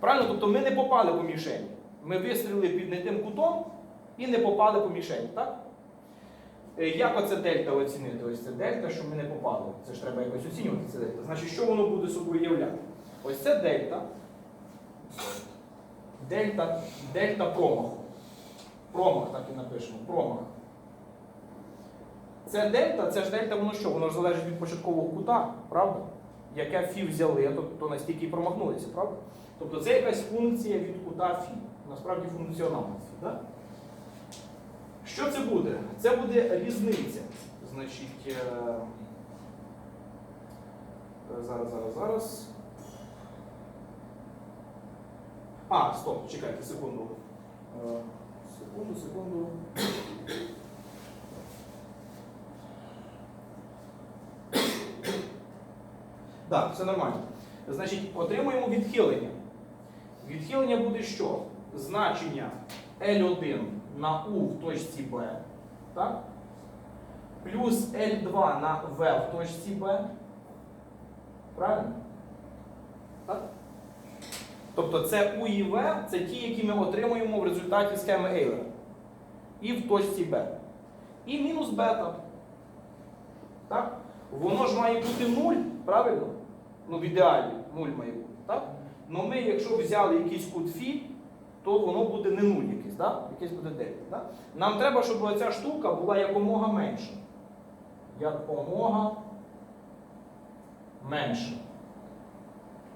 Правильно? Тобто ми не попали по мішені. Ми вистрілили під не тим кутом і не попали по мішені. Так? Е, Як оце дельта оцінити? Ось це дельта, що ми не попали. Це ж треба якось оцінювати це дельта. Значить, що воно буде собою являти? Ось це дельта. Дельта, дельта промаху. Промах, так і напишемо. Промах. Це дельта, це ж дельта, воно що? Воно ж залежить від початкового кута, правда? Яке фі взяли, то, то настільки і промахнулися, правда? Тобто це якась функція від кута фі. Насправді функціональна фі. Да? Що це буде? Це буде різниця. Значить, е, зараз, зараз, зараз. А, стоп, чекайте, секунду. Е, Секунду, секунду. Так, все нормально. Значить, отримуємо відхилення. Відхилення буде що? Значення L1 на U в точці B, так? плюс L2 на V в точці B. Правильно? Так? Тобто це U і V це ті, які ми отримуємо в результаті схеми Ейлера. І в точці B. І мінус бета. Так? Воно ж має бути 0, правильно? Ну, в ідеалі 0 має бути. Так? Ну ми, якщо взяли якийсь кут фі, то воно буде не 0 якийсь, да? якийсь буде 9. Да? Нам треба, щоб оця штука була якомога менша. Якомога менше.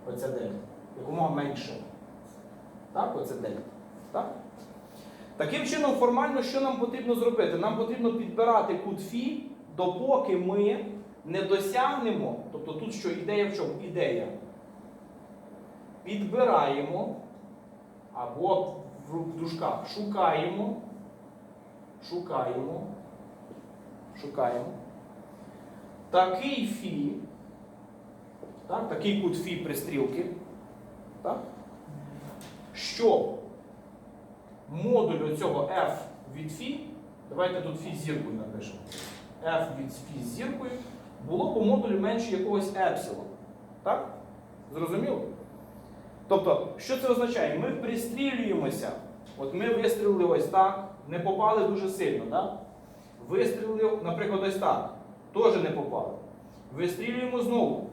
Оця дельта. Якомога менше. Так, оце дельта. Так? Таким чином, формально, що нам потрібно зробити? Нам потрібно підбирати кут фі, допоки ми не досягнемо, тобто тут що ідея в чому? Ідея. Підбираємо або в дужках шукаємо, шукаємо, шукаємо такий фі, так, такий кут фі пристрілки, так, що модуль цього f від фі, давайте тут фі зіркою напишемо. f від фі зіркою було по модулю менше якогось епсилон. Так? Зрозуміло? Тобто, що це означає? Ми пристрілюємося. От ми вистрілили ось так, не попали дуже сильно. Да? Вистрілили, наприклад, ось так. Теж не попали. Вистрілюємо знову.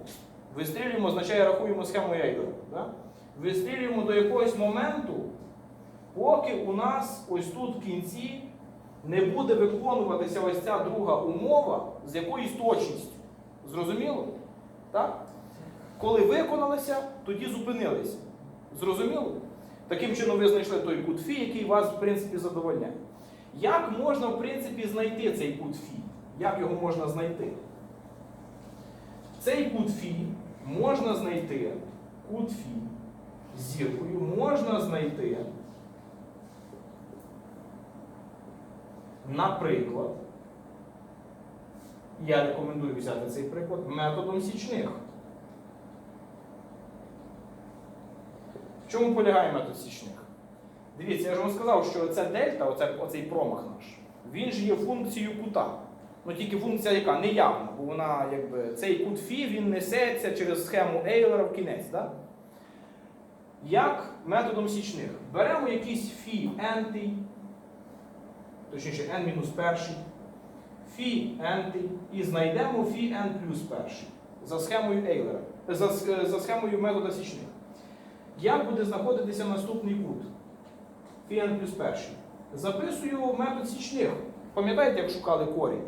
Вистрілюємо, означає, рахуємо схему. Да? Вистрілюємо до якогось моменту, поки у нас ось тут в кінці не буде виконуватися ось ця друга умова з якоюсь точністю. Зрозуміло? Так? Коли виконалися, тоді зупинилися. Зрозуміло? Таким чином ви знайшли той кут фі, який вас, в принципі, задовольняє. Як можна, в принципі, знайти цей кут фі? Як його можна знайти? Цей кут фі можна знайти, кут фі зіркою можна знайти, наприклад, я рекомендую взяти цей приклад методом січних. В чому полягає метод січних? Дивіться, я ж вам сказав, що ця дельта, оце, оцей промах наш, він ж є функцією кута. Ну тільки функція яка неявна, бо вона якби цей кут фі він несеться через схему Ейлера в кінець. Да? Як методом січних? Беремо якийсь фі n, точніше n мінус перший, фі n і знайдемо фі n плюс перший за схемою Ейлера, за, за схемою метода січних. Як буде знаходитися наступний кут? Фі n плюс перший. Записую метод січних. Пам'ятаєте, як шукали корінь?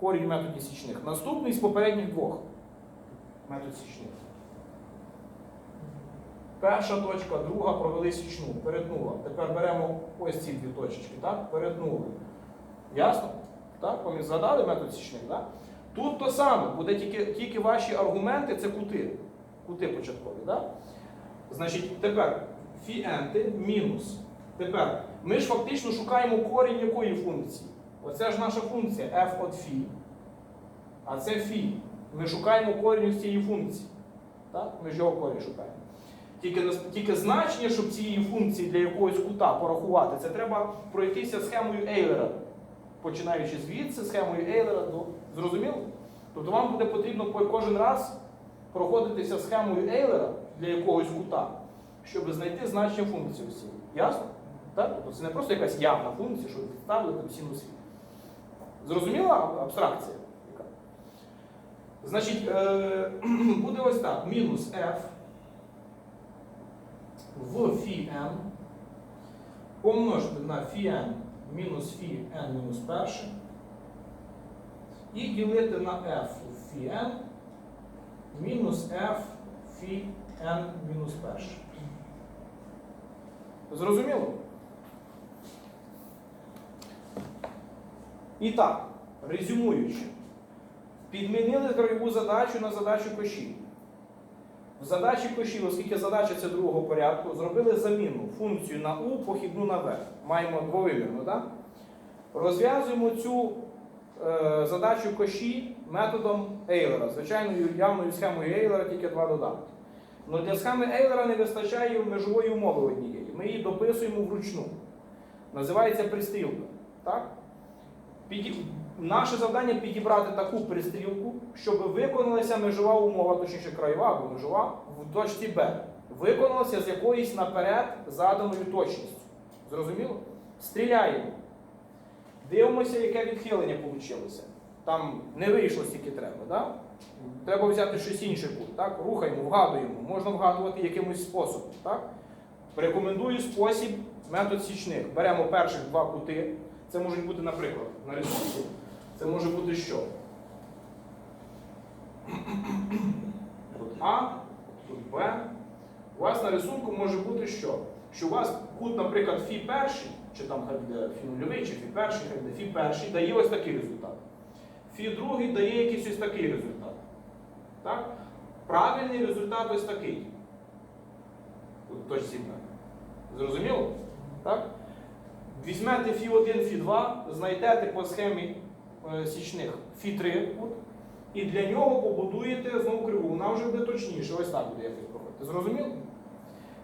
Корінь в методі січних. Наступний з попередніх двох. Метод січних. Перша точка, друга провели січну, перетнула. Тепер беремо ось ці дві точечки, так? Перетнули. Ясно? Так? Пам'ят- Згадали метод січних, так? Тут то саме, буде тільки, тільки ваші аргументи це кути. Кути початкові. Так? Значить, тепер фіенти мінус. Тепер ми ж фактично шукаємо корінь якої функції? Оце ж наша функція f от фі. А це фі. Ми шукаємо корінь з цієї функції. Так? Ми ж його корінь шукаємо. Тільки, тільки значення, щоб цієї функції для якогось кута порахувати, це треба пройтися схемою Ейлера. Починаючи звідси, схемою Ейлера до. Зрозуміло? Тобто вам буде потрібно кожен раз проходитися схемою Ейлера для якогось кута. щоб знайти значення функції усі. Ясно? Так? Тобто це не просто якась явна функція, що ви підставили там фі. Зрозуміла абстракція? Яка? Значить, е, буде ось так: мінус f в фі n помножити на фі n мінус фі n мінус перше і ділити на f в фі n мінус f фі n мінус перше. Зрозуміло? І так, резюмуючи, підмінили краєву задачу на задачу коші. В задачі коші, оскільки задача це другого порядку, зробили заміну функцію на u, похідну на v. Маємо двовимірну, так? Розв'язуємо цю задачу коші методом Ейлера, звичайною явною схемою Ейлера, тільки два додатки. Но для схеми Ейлера не вистачає межової умови однієї. Ми її дописуємо вручну. Називається пристрілка. Так? Піді... Наше завдання підібрати таку пристрілку, щоб виконалася межова умова, точніше краєва або межова в точці Б. Виконалася з якоюсь наперед заданою точністю. Зрозуміло? Стріляємо. Дивимося, яке відхилення вийшло. Там не вийшло стільки треба. Да? Треба взяти щось інше кут. Так? Рухаємо, вгадуємо. Можна вгадувати якимось способом. Так? Рекомендую спосіб метод січних. Беремо перших два кути. Це можуть бути, наприклад, на рисунку. Це може бути що? Тут А, тут Б. У вас на рисунку може бути що? Що у вас кут, наприклад, Фі перший, чи там хай буде Фі нульовий, чи Фі перший, хай буде Фі перший, дає ось такий результат. Фі другий дає якийсь ось такий результат. Так? Правильний результат ось такий. Точці. Зрозуміло? Так? Візьмете Фі 1, Фі 2, знайдете по схемі е, січних Фі 3 от, і для нього побудуєте знову криву. Вона вже буде точніше, ось так буде якось проходити. Зрозуміло?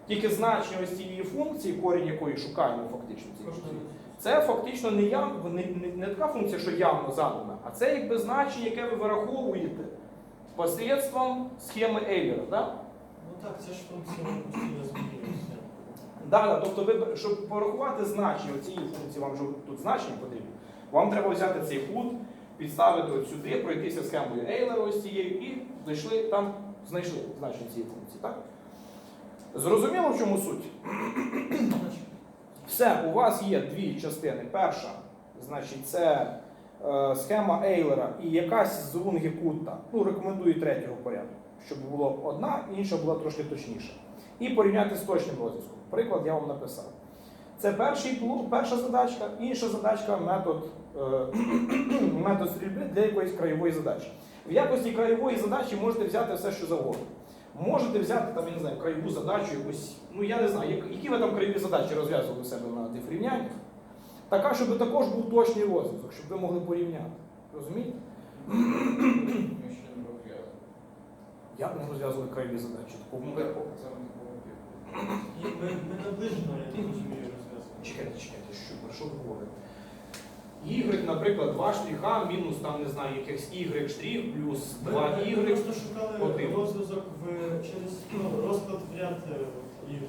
Тільки значення ось цієї функції, корінь якої шукаємо фактично. цієї функції, Це фактично не, яв, не, не, не така функція, що явно задана, а це якби значення, яке ви вираховуєте посредством схеми Ейлера. Да? Ну так, це ж функція постійно змінюється. Да, да, тобто, ви, щоб порахувати значення цієї функції, вам же тут значення потрібно, вам треба взяти цей кут, підставити от сюди, пройтися схемою Ейлера ось цією і знайшли, там знайшли значення цієї функції. Так? Зрозуміло, в чому суть? Все, у вас є дві частини. Перша, значить, це е, схема Ейлера і якась з лунги кута. Ну, рекомендую третього порядку, щоб було одна, інша була трошки точніша. І порівняти з точним розв'язком. Приклад я вам написав. Це перший перша задачка, інша задачка метод, е, метод стрільби для якоїсь краєвої задачі. В якості краєвої задачі можете взяти все, що завгодно. Можете взяти там, я не знаю, краєву задачу, якусь, ну я не знаю, як- які ви там краєві задачі розв'язували у себе на тих рівняннях. Така, щоб також був точний розв'язок, щоб ви могли порівняти. Розумієте? Ми ще не розв'язали. Як ми розв'язували краєві задачі? Такого Ну, ми- не наближено, я не розумію. Чекайте, чекайте, що, про що ви говорите? Y, наприклад, 2 штриха, мінус там, не знаю, якихось Y штрих, плюс Ми, 2 ми просто шукали один. розв'язок в, через ну, розклад в ряд е, ігри.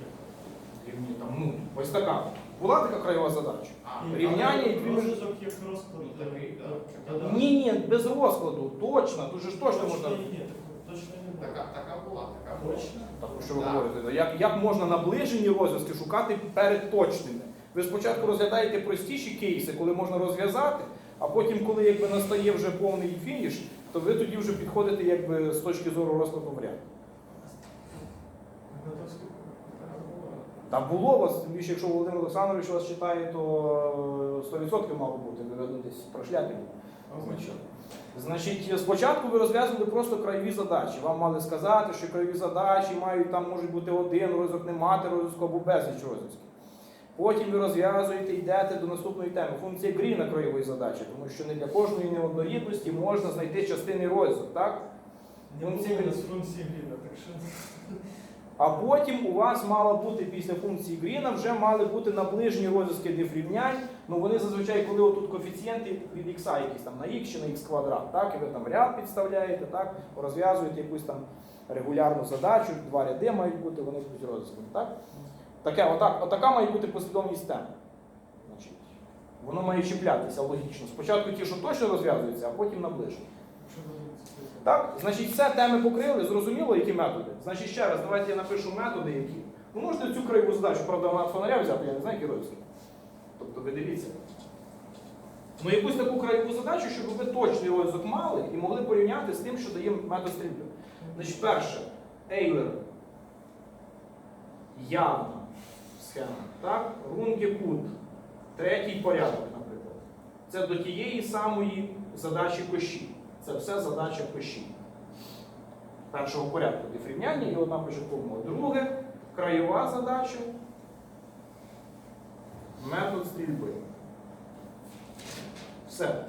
Рівні там, ну, ось така. Була така краєва задача? А, Рівняння і дві- Розв'язок як розклад. Ну, такий, е, да. да. Ні, ні, без розкладу, точно, дуже ж точно можна. Точно ні, так- точно не було. Така, така була, така була. Точно? Так, що ви Да. говорите? Як, як можна наближені розв'язки шукати перед точними? Ви спочатку розглядаєте простіші кейси, коли можна розв'язати, а потім, коли якби настає вже повний фініш, то ви тоді вже підходите якби, з точки зору розкладу варіанту. Та було у вас, тим більше, якщо Володимир Олександрович вас читає, то 100% мало бути, ви десь прошляпі. Значить, спочатку ви розв'язували просто краєві задачі. Вам мали сказати, що краєві задачі мають там можуть бути один розв'язок, не мати розв'язку або безліч розв'язків. Потім ви розв'язуєте, йдете до наступної теми. Функція Гріна краєвої задачі, тому що не для кожної неоднорідності можна знайти частини розв'язок, так? Функції Гліна, так що... А потім у вас мало бути після функції Гріна вже мали бути наближені розв'язки дифрівнянь. Ну вони зазвичай, коли отут коефіцієнти від х якісь там на х чи на х квадрат, так, і ви там ряд підставляєте, так, розв'язуєте якусь там регулярну задачу, два ряди мають бути, вони будуть розв'язані. Так? Таке, отак, отака має бути послідовність тем. Значить, воно має чіплятися логічно. Спочатку ті, що точно розв'язуються, а потім наближені. Так, значить, все теми покрили, зрозуміло, які методи. Значить, ще раз, давайте я напишу методи, які. Ви можете цю краєву задачу, правда, вона фонаря взяти, я не знаю, геройський. Тобто ви дивіться. Ну, якусь таку краєву задачу, щоб ви точний розвиток мали і могли порівняти з тим, що дає метод стрільби. Значить, перше, Ейлер. Явна схема. Так? Рунки кут. Третій порядок, наприклад. Це до тієї самої задачі кощі. Це все задача кощі. Першого порядку дифрівняння і одна початкова. Друге краєва задача. Метод стрільби. Все.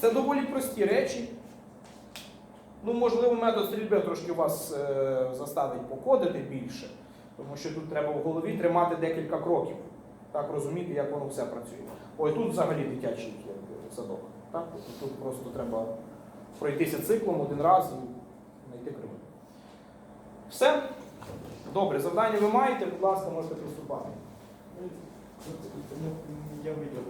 Це доволі прості речі. Ну, можливо, метод стрільби трошки вас е, заставить покодити більше, тому що тут треба в голові тримати декілька кроків. Так розуміти, як воно все працює. Ой, тут взагалі дитячий садок. Так? Тобто тут просто треба пройтися циклом один раз і знайти криву. Все. Добре, завдання ви маєте, будь ласка, можете приступати. Я видел.